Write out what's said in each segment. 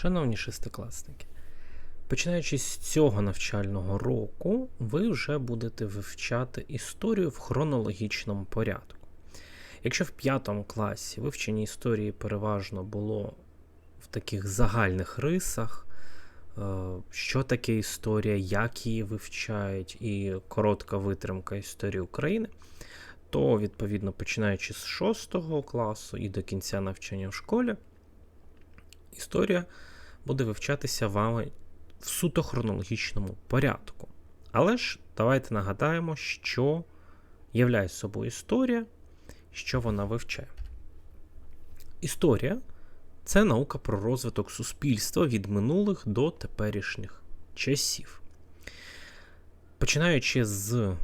Шановні шестикласники, починаючи з цього навчального року, ви вже будете вивчати історію в хронологічному порядку. Якщо в п'ятому класі вивчення історії переважно було в таких загальних рисах, е, що таке історія, як її вивчають, і коротка витримка історії України, то, відповідно, починаючи з 6 класу і до кінця навчання в школі, історія буде вивчатися вами в суто хронологічному порядку. Але ж давайте нагадаємо, що являє собою історія, що вона вивчає. Історія це наука про розвиток суспільства від минулих до теперішніх часів. Починаючи з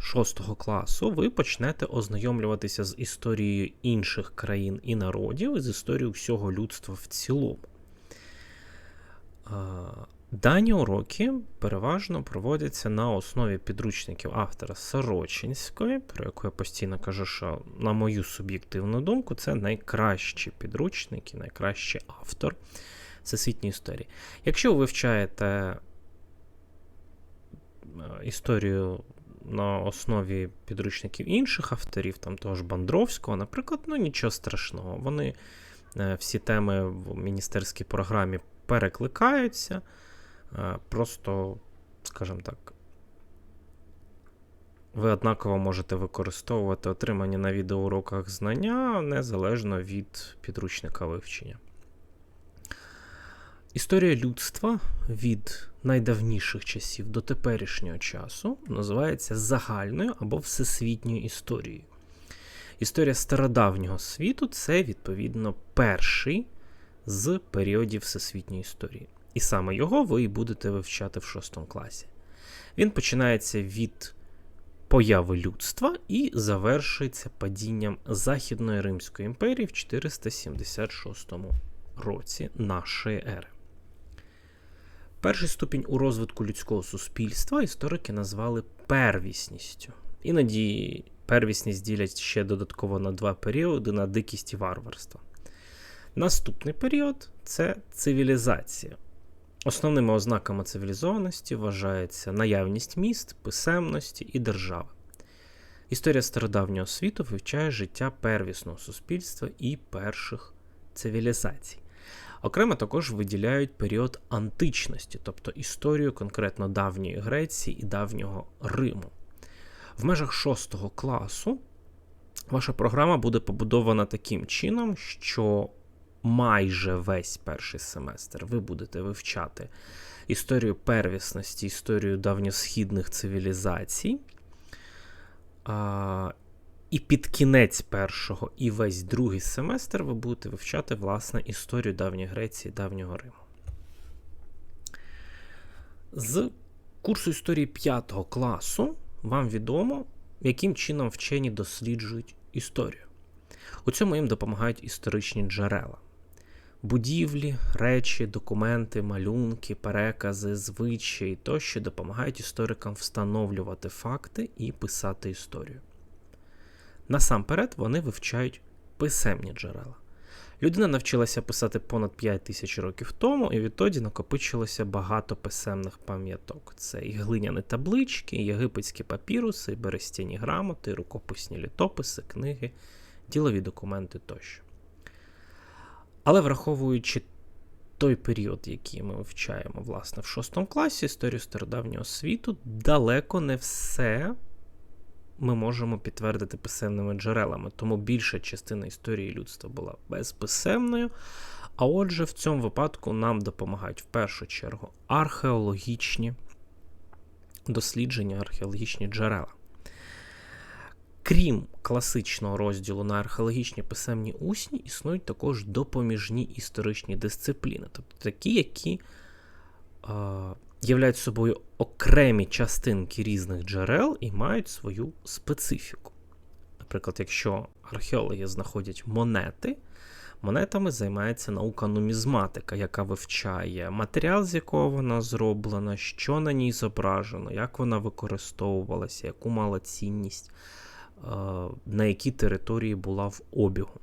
6 класу, ви почнете ознайомлюватися з історією інших країн і народів, і з історією всього людства в цілому. Дані уроки переважно проводяться на основі підручників автора Сорочинської, про яку я постійно кажу, що, на мою суб'єктивну думку, це найкращі підручники, найкращий автор всесвітньої історії. Якщо ви вивчаєте е, історію на основі підручників інших авторів, там того ж Бандровського, наприклад, ну нічого страшного. Вони е, всі теми в міністерській програмі перекликаються. Е, просто, скажімо так, ви однаково можете використовувати отримані на відеоуроках знання незалежно від підручника вивчення. Історія людства від найдавніших часів до теперішнього часу називається загальною або всесвітньою історією. Історія стародавнього світу це, відповідно, перший з періодів всесвітньої історії. І саме його ви і будете вивчати в шостому класі. Він починається від появи людства і завершується падінням Західної Римської імперії в 476 році нашої ери. Перший ступінь у розвитку людського суспільства історики назвали первісністю. Іноді первісність ділять ще додатково на два періоди на дикість і варварство. Наступний період це цивілізація. Основними ознаками цивілізованості вважається наявність міст, писемності і держави. Історія стародавнього світу вивчає життя первісного суспільства і перших цивілізацій. Окремо також виділяють період античності, тобто історію конкретно давньої Греції і давнього Риму. В межах 6 класу ваша програма буде побудована таким чином, що майже весь перший семестр ви будете вивчати історію первісності, історію давньосхідних цивілізацій. А, І під кінець першого і весь другий семестр ви будете вивчати власне історію давньої Греції, давнього Риму. З курсу історії 5 класу вам відомо, яким чином вчені досліджують історію. У цьому їм допомагають історичні джерела будівлі, речі, документи, малюнки, перекази, звичаї тощо допомагають історикам встановлювати факти і писати історію. Насамперед вони вивчають писемні джерела. Людина навчилася писати понад 5 тисяч років тому, і відтоді накопичилося багато писемних пам'яток. Це і глиняні таблички, і єгипетські папіруси, і берестяні грамоти, і рукописні літописи, книги, ділові документи тощо. Але враховуючи той період, який ми вивчаємо власне в шостому класі історію стародавнього світу, далеко не все ми можемо підтвердити писемними джерелами. Тому більша частина історії людства була безписемною. А отже, в цьому випадку нам допомагають в першу чергу археологічні дослідження, археологічні джерела. Крім класичного розділу на археологічні писемні усні, існують також допоміжні історичні дисципліни, тобто такі, які е, являють собою окремі частинки різних джерел і мають свою специфіку. Наприклад, якщо археологи знаходять монети, монетами займається наука нумізматика, яка вивчає матеріал, з якого вона зроблена, що на ній зображено, як вона використовувалася, яку мала цінність. Е, на якій території була в обігу.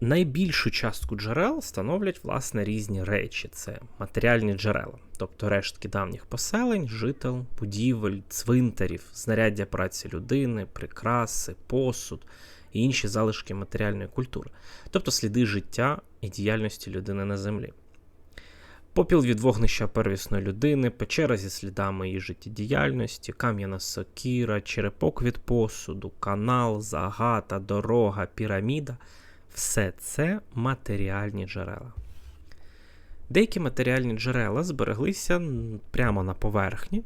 Найбільшу частку джерел становлять власне різні речі: це матеріальні джерела, тобто рештки давніх поселень, жител, будівель, цвинтарів, знаряддя праці людини, прикраси, посуд і інші залишки матеріальної культури, тобто сліди життя і діяльності людини на землі. Попіл від вогнища первісної людини, печера зі слідами її життєдіяльності, кам'яна сокіра, черепок від посуду, канал, загата, дорога, піраміда все це матеріальні джерела. Деякі матеріальні джерела збереглися прямо на поверхні,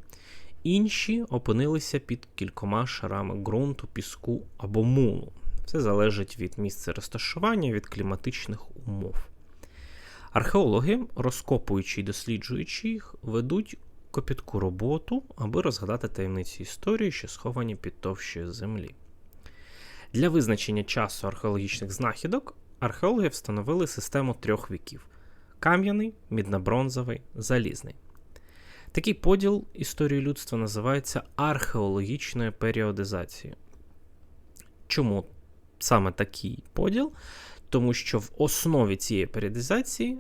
інші опинилися під кількома шарами ґрунту, піску або мулу. Все залежить від місця розташування, від кліматичних умов. Археологи, розкопуючи і досліджуючи їх, ведуть копітку роботу, аби розгадати таємниці історії, що сховані під товщою землі. Для визначення часу археологічних знахідок археологи встановили систему трьох віків: кам'яний, міднобронзовий, залізний. Такий поділ історії людства називається археологічною періодизацією. Чому саме такий поділ? Тому що в основі цієї періодизації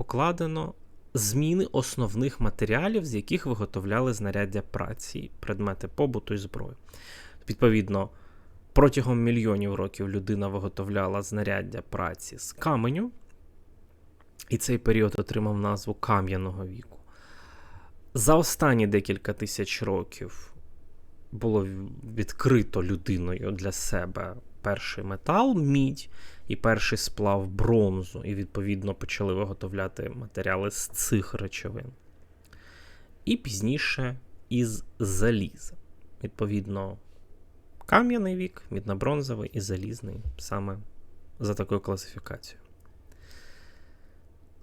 покладено зміни основних матеріалів, з яких виготовляли знаряддя праці, предмети побуту і зброї. Відповідно, протягом мільйонів років людина виготовляла знаряддя праці з каменю, і цей період отримав назву Кам'яного віку. За останні декілька тисяч років було відкрито людиною для себе перший метал, мідь і перший сплав бронзу, і, відповідно, почали виготовляти матеріали з цих речовин. І пізніше із заліза. Відповідно, кам'яний вік, міднобронзовий і залізний саме за такою класифікацією.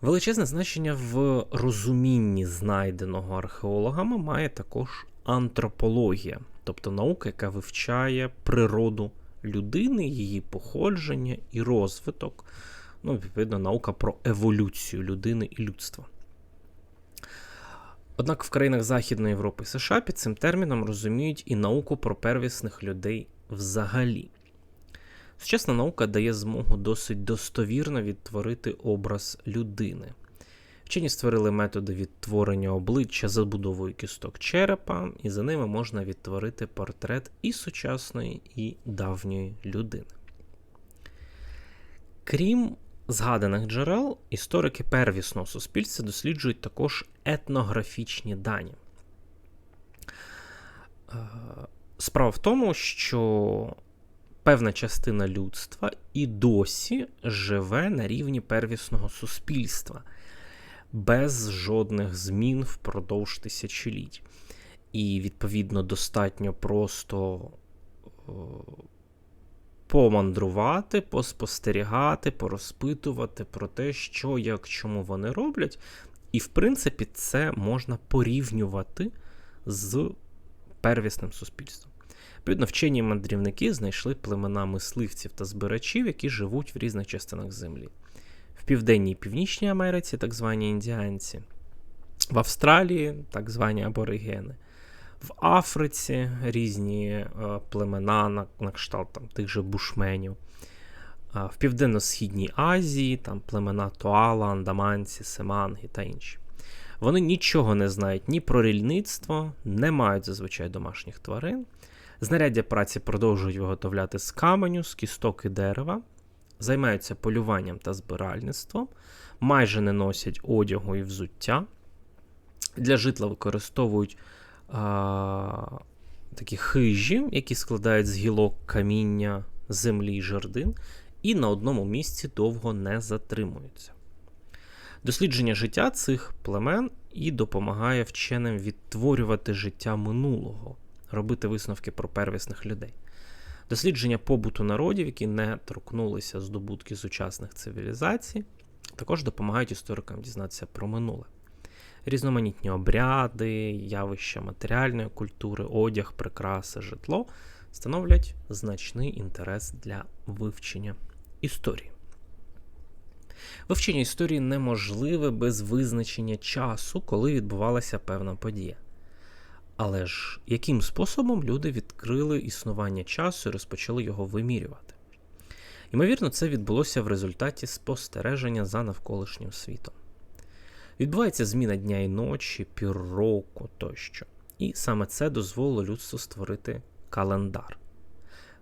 Величезне значення в розумінні знайденого археологами має також антропологія, тобто наука, яка вивчає природу людини, її походження і розвиток. Ну, відповідно, наука про еволюцію людини і людства. Однак в країнах Західної Європи і США під цим терміном розуміють і науку про первісних людей взагалі. Сучасна наука дає змогу досить достовірно відтворити образ людини. Вчені створили методи відтворення обличчя забудовою кісток черепа, і за ними можна відтворити портрет і сучасної, і давньої людини. Крім згаданих джерел, історики первісного суспільства досліджують також етнографічні дані. Е, справа в тому, що певна частина людства і досі живе на рівні первісного суспільства без жодних змін впродовж тисячоліть. І, відповідно, достатньо просто помандрувати, поспостерігати, порозпитувати про те, що, як, чому вони роблять. І, в принципі, це можна порівнювати з первісним суспільством. Відповідно, вчені мандрівники знайшли племена мисливців та збирачів, які живуть в різних частинах землі. Південній і Північній Америці, так звані індіанці, в Австралії так звані аборигени, в Африці різні е, племена на, на кшталт там, тих же бушменів. В Південно-Східній Азії там племена Туала, Андаманці, Семанги та інші. Вони нічого не знають ні про рільництво, не мають зазвичай домашніх тварин. Знаряддя праці продовжують виготовляти з каменю, з кісток і дерева, займаються полюванням та збиральництвом, майже не носять одягу і взуття. Для житла використовують а, такі хижі, які складають з гілок каміння, землі і жердин, і на одному місці довго не затримуються. Дослідження життя цих племен і допомагає вченим відтворювати життя минулого, робити висновки про первісних людей. Дослідження побуту народів, які не торкнулися здобутки сучасних цивілізацій, також допомагають історикам дізнатися про минуле різноманітні обряди, явища матеріальної культури, одяг, прикраси, житло становлять значний інтерес для вивчення історії. Вивчення історії неможливе без визначення часу, коли відбувалася певна подія. Але ж яким способом люди відкрили існування часу і розпочали його вимірювати? Ймовірно, це відбулося в результаті спостереження за навколишнім світом. Відбувається зміна дня і ночі, півроку тощо. І саме це дозволило людству створити календар.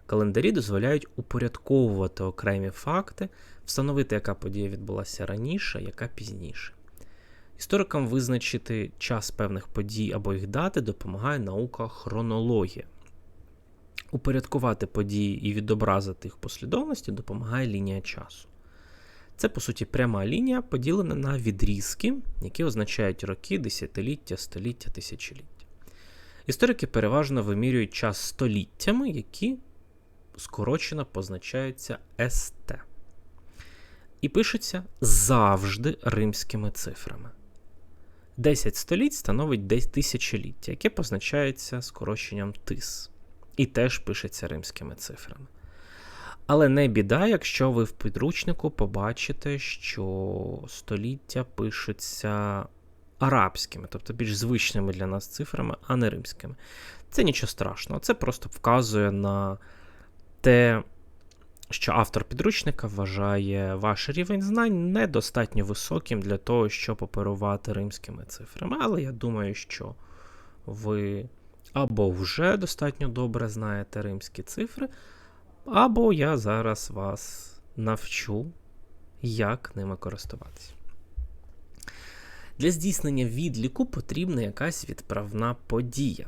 Календарі дозволяють упорядковувати окремі факти, встановити, яка подія відбулася раніше, яка пізніше. Історикам визначити час певних подій або їх дати допомагає наука хронологія. Упорядкувати події і відобразити їх послідовності допомагає лінія часу. Це, по суті, пряма лінія, поділена на відрізки, які означають роки, десятиліття, століття, тисячоліття. Історики переважно вимірюють час століттями, які скорочено позначаються СТ. І пишуться завжди римськими цифрами. 10 століть становить 10 тисячоліття, яке позначається скороченням тис. І теж пишеться римськими цифрами. Але не біда, якщо ви в підручнику побачите, що століття пишуться арабськими, тобто більш звичними для нас цифрами, а не римськими. Це нічого страшного, це просто вказує на те, що автор підручника вважає ваш рівень знань недостатньо високим для того, щоб оперувати римськими цифрами. Але я думаю, що ви або вже достатньо добре знаєте римські цифри, або я зараз вас навчу, як ними користуватися. Для здійснення відліку потрібна якась відправна подія.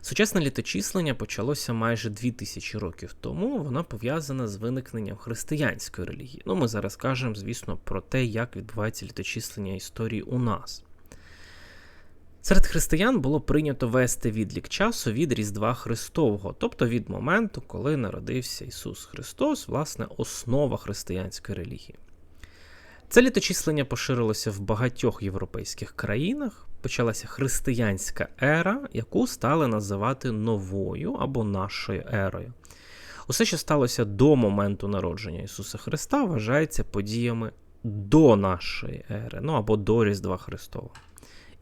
Сучасне літочислення почалося майже 2000 років тому, воно пов'язане з виникненням християнської релігії. Ну, ми зараз кажемо, звісно, про те, як відбувається літочислення історії у нас. Серед християн було прийнято вести відлік часу від Різдва Христового, тобто від моменту, коли народився Ісус Христос, власне, основа християнської релігії. Це літочислення поширилося в багатьох європейських країнах. Почалася християнська ера, яку стали називати новою або нашою ерою. Усе, що сталося до моменту народження Ісуса Христа, вважається подіями до нашої ери, ну або до Різдва Христова.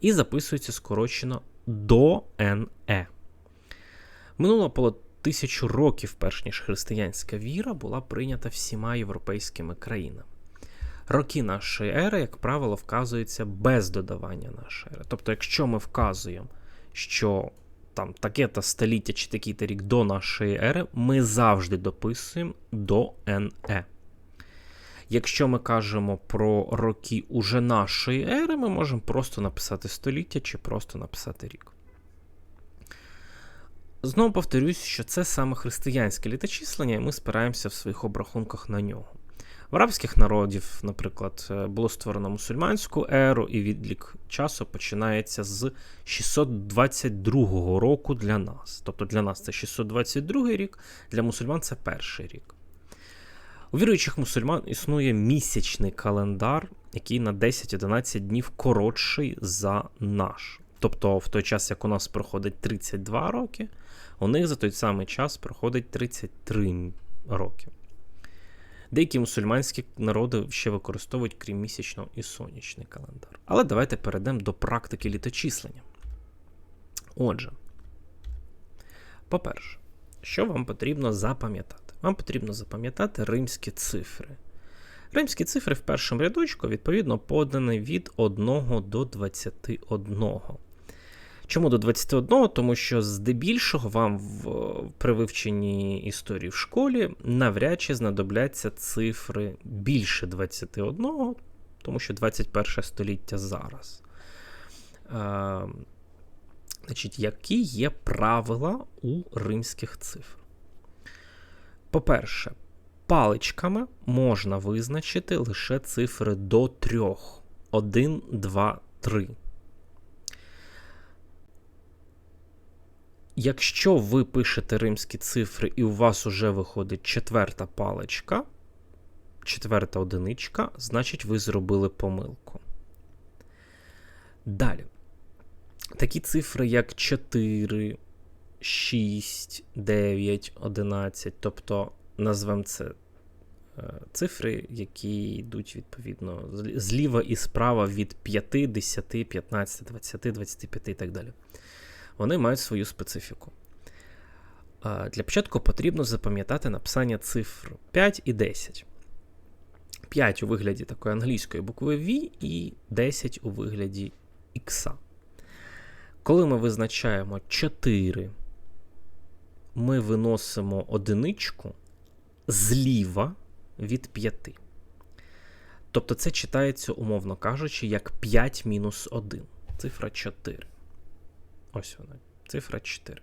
І записується скорочено до НЕ. Минуло понад тисячу років, перш ніж християнська віра була прийнята всіма європейськими країнами. Роки нашої ери, як правило, вказуються без додавання нашої ери. Тобто, якщо ми вказуємо, що там таке-то століття чи такий-то рік до нашої ери, ми завжди дописуємо до НЕ. Якщо ми кажемо про роки уже нашої ери, ми можемо просто написати століття чи просто написати рік. Знову повторюсь, що це саме християнське літочислення, і ми спираємося в своїх обрахунках на нього. В арабських народів, наприклад, е, було створено мусульманську еру, і відлік часу починається з 622 року для нас. Тобто для нас це 622 рік, для мусульман це перший рік. У віруючих мусульман існує місячний календар, який на 10-11 днів коротший за наш. Тобто, в той час, як у нас проходить 32 роки, у них за той самий час проходить 33 роки. Деякі мусульманські народи ще використовують крім місячного і сонячний календар. Але давайте перейдемо до практики літочислення. Отже, по-перше, що вам потрібно запам'ятати? Вам потрібно запам'ятати римські цифри. Римські цифри в першому рядочку, відповідно, подані від 1 до 21. Чому до 21? Тому що здебільшого вам в, при вивченні історії в школі навряд чи знадобляться цифри більше 21, тому що 21 століття зараз. Е, Значить, Які є правила у римських цифр? По-перше, паличками можна визначити лише цифри до 3. 1, 2, 3. Якщо ви пишете римські цифри, і у вас уже виходить четверта паличка, четверта одиничка, значить ви зробили помилку. Далі. Такі цифри, як 4, 6, 9, 11, тобто назвемо це е, цифри, які йдуть відповідно зліва і справа від 5, 10, 15, 20, 25 і так далі вони мають свою специфіку. Для початку потрібно запам'ятати написання цифр 5 і 10. 5 у вигляді такої англійської букви V і 10 у вигляді X. Коли ми визначаємо 4, ми виносимо одиничку зліва від 5. Тобто це читається, умовно кажучи, як 5 мінус 1. Цифра 4. Ось вона. Цифра 4.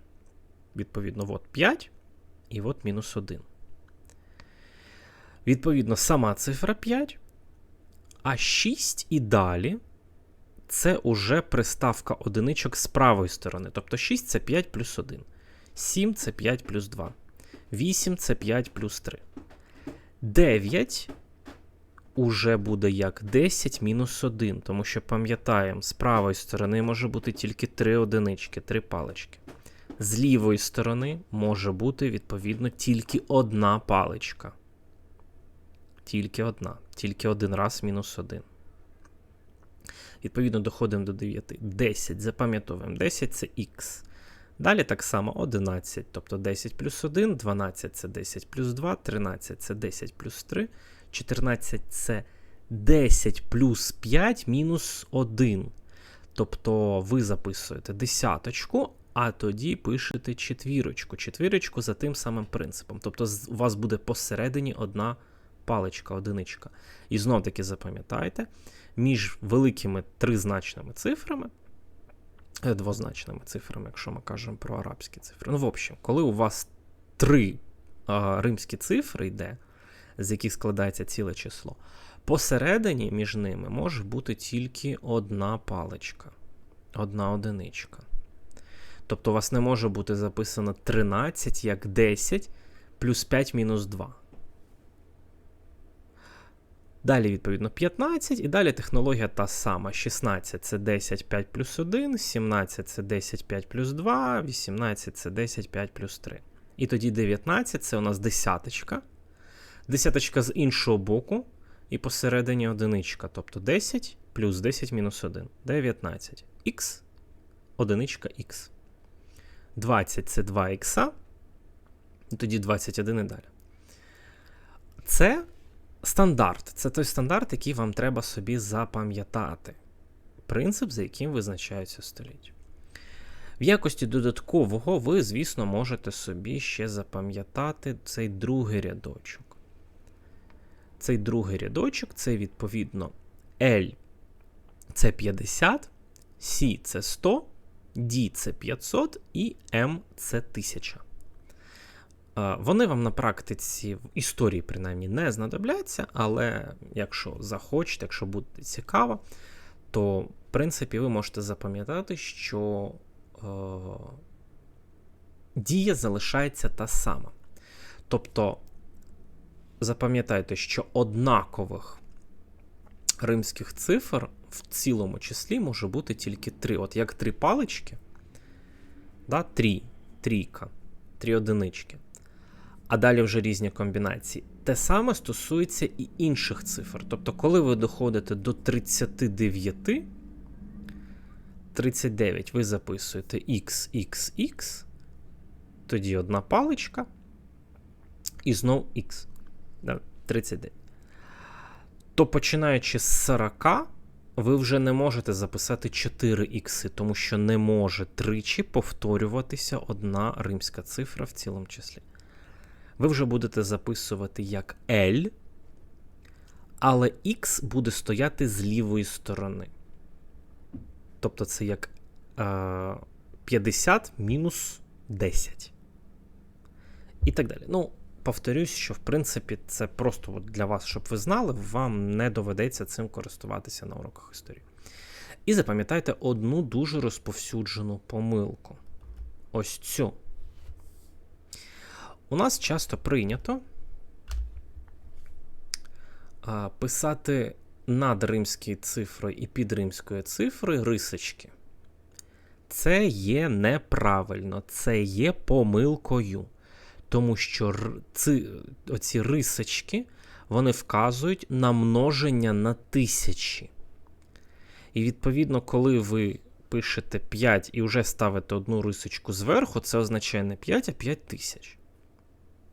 Відповідно, от 5 і от мінус 1. Відповідно, сама цифра 5. А 6 і далі це уже приставка одиничок з правої сторони. Тобто 6 це 5 плюс 1. 7 це 5 плюс 2. 8 це 5 плюс 3. 9 уже буде як 10 мінус 1, тому що пам'ятаємо, з правої сторони може бути тільки 3 одинички, 3 палички. З лівої сторони може бути, відповідно, тільки одна паличка. Тільки одна. Тільки один раз мінус 1. Відповідно, доходимо до 9. 10. Запам'ятовуємо. 10 це х. Далі так само 11, тобто 10 плюс 1, 12 це 10 плюс 2, 13 це 10 плюс 3, 14 це 10 плюс 5 мінус 1. Тобто ви записуєте десяточку, а тоді пишете четвірочку. Четвірочку за тим самим принципом. Тобто у вас буде посередині одна паличка, одиничка. І знов таки запам'ятайте, між великими тризначними цифрами двозначними цифрами, якщо ми кажемо про арабські цифри. Ну, в общем, коли у вас три а, римські цифри йде, з яких складається ціле число, посередині між ними може бути тільки одна паличка, одна одиничка. Тобто у вас не може бути записано 13 як 10 плюс 5 мінус 2. Далі, відповідно, 15, і далі технологія та сама. 16 це 10 5 плюс 1, 17 це 10 5 плюс 2, 18 це 10 5 плюс 3. І тоді 19 це у нас десяточка. Десяточка з іншого боку, і посередині одиничка. Тобто 10 плюс 10 мінус 1. 19. Х, одиничка х. 20 це 2х. І тоді 21 і далі. Це Стандарт це той стандарт, який вам треба собі запам'ятати. Принцип, за яким визначаються століття. В якості додаткового ви, звісно, можете собі ще запам'ятати цей другий рядочок. Цей другий рядочок це відповідно L це 50, C це 100, D це 500 і M це 1000. Вони вам на практиці в історії, принаймні, не знадобляться, але якщо захочете, якщо буде цікаво, то в принципі ви можете запам'ятати, що е, дія залишається та сама. Тобто, запам'ятайте, що однакових римських цифр в цілому числі може бути тільки три. От як три палички, да, три, трійка, три одинички а далі вже різні комбінації. Те саме стосується і інших цифр. Тобто, коли ви доходите до 39, 39 ви записуєте XXX, тоді одна паличка, і знов X. 39. То починаючи з 40, ви вже не можете записати 4 ікси, тому що не може тричі повторюватися одна римська цифра в цілому числі ви вже будете записувати як L, але X буде стояти з лівої сторони. Тобто це як е, 50 мінус 10. І так далі. Ну, повторюсь, що в принципі це просто для вас, щоб ви знали, вам не доведеться цим користуватися на уроках історії. І запам'ятайте одну дуже розповсюджену помилку. Ось цю. У нас часто прийнято писати над римською цифрою і під римською цифрою рисочки. Це є неправильно, це є помилкою. Тому що ці, оці рисочки вони вказують на множення на тисячі. І відповідно, коли ви пишете 5 і вже ставите одну рисочку зверху, це означає не 5, а 5 тисяч.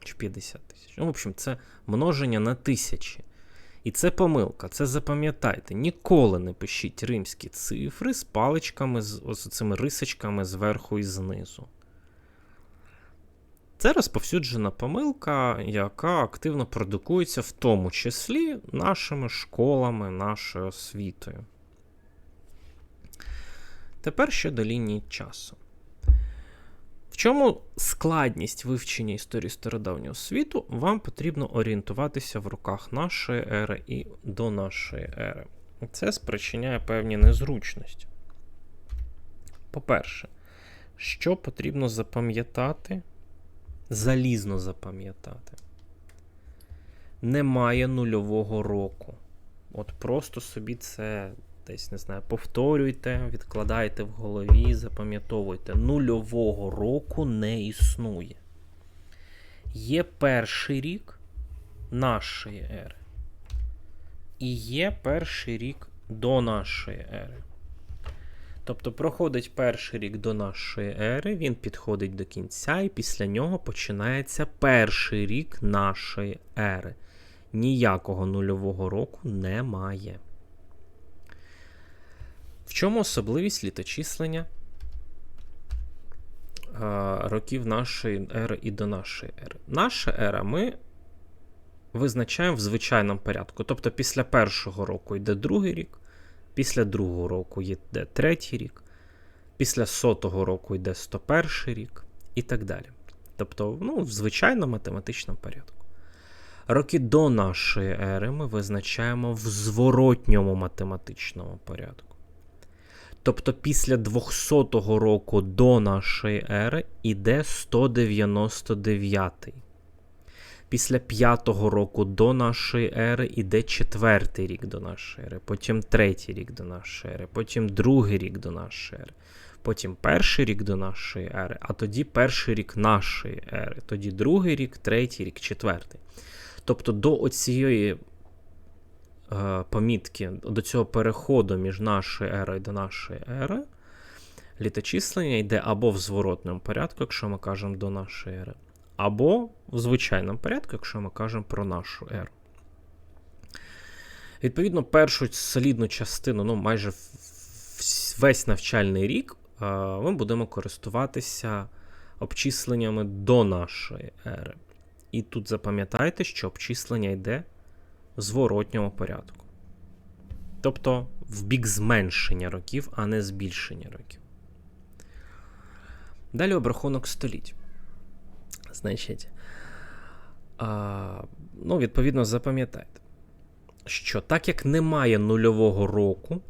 Чи 50 тисяч. Ну, в общем, це множення на тисячі. І це помилка, це запам'ятайте. Ніколи не пишіть римські цифри з паличками, з цими рисочками зверху і знизу. Це розповсюджена помилка, яка активно продукується в тому числі нашими школами, нашою освітою. Тепер щодо лінії часу. В чому складність вивчення історії стародавнього світу, вам потрібно орієнтуватися в руках нашої ери і до нашої ери. Це спричиняє певні незручності. По-перше, що потрібно запам'ятати, залізно запам'ятати. Немає нульового року. От просто собі це десь не знаю, повторюйте, відкладайте в голові, запам'ятовуйте. Нульового року не існує. Є перший рік нашої ери. І є перший рік до нашої ери. Тобто проходить перший рік до нашої ери, він підходить до кінця, і після нього починається перший рік нашої ери. Ніякого нульового року немає. В чому особливість літочислення а, років нашої ери і до нашої ери? Наша ера ми визначаємо в звичайному порядку. Тобто після першого року йде другий рік, після другого року йде третій рік, після сотого року йде 101 рік і так далі. Тобто, ну, в звичайному математичному порядку. Роки до нашої ери ми визначаємо в зворотньому математичному порядку. Тобто після 200 року до нашої ери іде 199. Після 5 року до нашої ери іде четвертий рік до нашої ери, потім третій рік до нашої ери, потім другий рік до нашої ери, потім перший рік до нашої ери, а тоді перший рік нашої ери, тоді другий рік, третій рік, четвертий. Тобто до оцієї Е, помітки до цього переходу між нашою ерою до нашої ери, літочислення йде або в зворотному порядку, якщо ми кажемо до нашої ери, або в звичайному порядку, якщо ми кажемо про нашу еру. Відповідно, першу солідну частину, ну майже весь навчальний рік, е, ми будемо користуватися обчисленнями до нашої ери. І тут запам'ятайте, що обчислення йде в зворотньому порядку. Тобто в бік зменшення років, а не збільшення років. Далі обрахунок століть. Значить, а, ну, відповідно, запам'ятайте, що так як немає нульового року,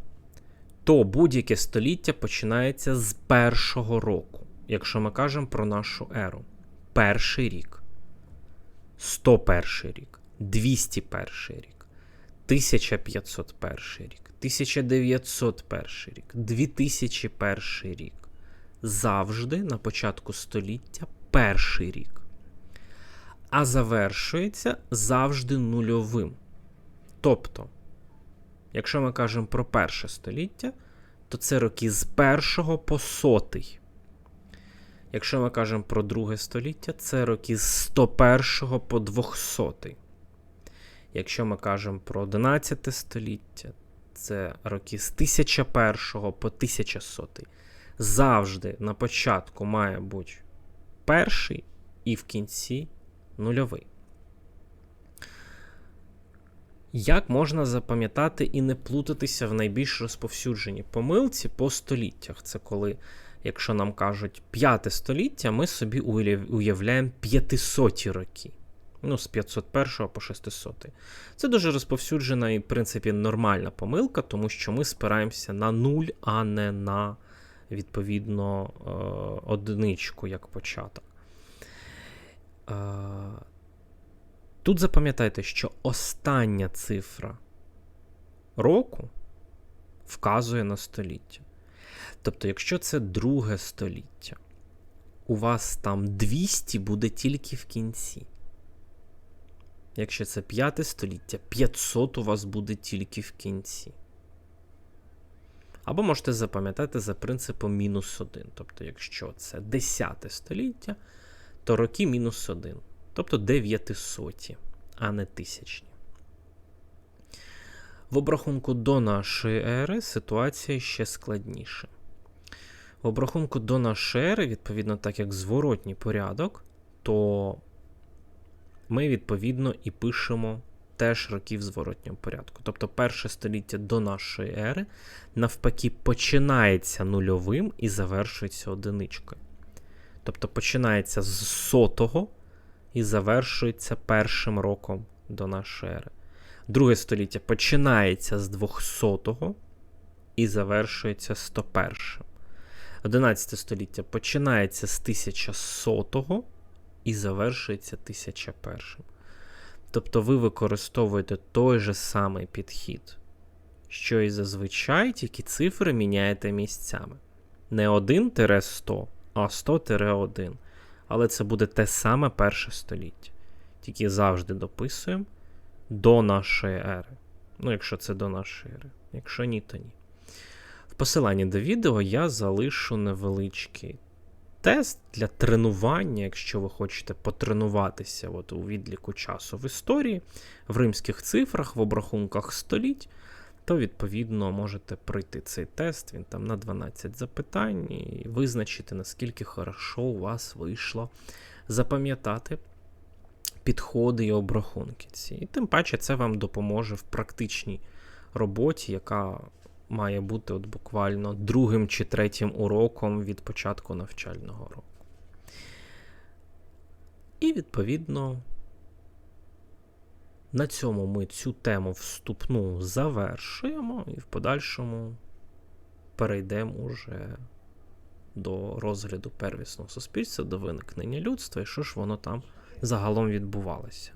то будь-яке століття починається з першого року, якщо ми кажемо про нашу еру. Перший рік, 101 рік, 201 рік, 1501 рік, 1901 рік, 2001 рік. Завжди на початку століття перший рік. А завершується завжди нульовим. Тобто, якщо ми кажемо про перше століття, то це роки з першого по сотий. Якщо ми кажемо про друге століття, це роки з 101 по 200. Якщо ми кажемо про 11 століття, це роки з 1001 по 1100. Завжди на початку має бути перший і в кінці нульовий. Як можна запам'ятати і не плутатися в найбільш розповсюдженій помилці по століттях? Це коли, якщо нам кажуть п'яте століття, ми собі уявляємо 500 роки ну, з 501 по 600. Це дуже розповсюджена і, в принципі, нормальна помилка, тому що ми спираємося на нуль, а не на відповідно е, одиничку як початок. Е, тут запам'ятайте, що остання цифра року вказує на століття. Тобто, якщо це друге століття, у вас там 200 буде тільки в кінці. Якщо це 5 століття, 500 у вас буде тільки в кінці. Або можете запам'ятати за принципом мінус 1. Тобто, якщо це 10 століття, то роки мінус 1. Тобто 900, а не тисячні. В обрахунку до нашої ери ситуація ще складніша. В обрахунку до нашої ери, відповідно, так як зворотній порядок, то ми, відповідно, і пишемо теж роки в зворотньому порядку. Тобто перше століття до нашої ери, навпаки, починається нульовим і завершується одиничкою. Тобто починається з сотого і завершується першим роком до нашої ери. Друге століття починається з 200-го і завершується 101. 11 століття починається з 1100-го і завершується 1001. Тобто ви використовуєте той же самий підхід, що і зазвичай, тільки цифри міняєте місцями. Не 1-100, а 100-1. Але це буде те саме перше століття. Тільки завжди дописуємо до нашої ери. Ну, якщо це до нашої ери. Якщо ні, то ні. В посиланні до відео я залишу невеличкий тест для тренування, якщо ви хочете потренуватися от у відліку часу в історії, в римських цифрах, в обрахунках століть, то, відповідно, можете пройти цей тест. Він там на 12 запитань і визначити, наскільки хорошо у вас вийшло запам'ятати підходи і обрахунки ці. І тим паче це вам допоможе в практичній роботі, яка має бути от буквально другим чи третім уроком від початку навчального року. І, відповідно, на цьому ми цю тему вступну завершуємо і в подальшому перейдемо уже до розгляду первісного суспільства, до виникнення людства і що ж воно там загалом відбувалося.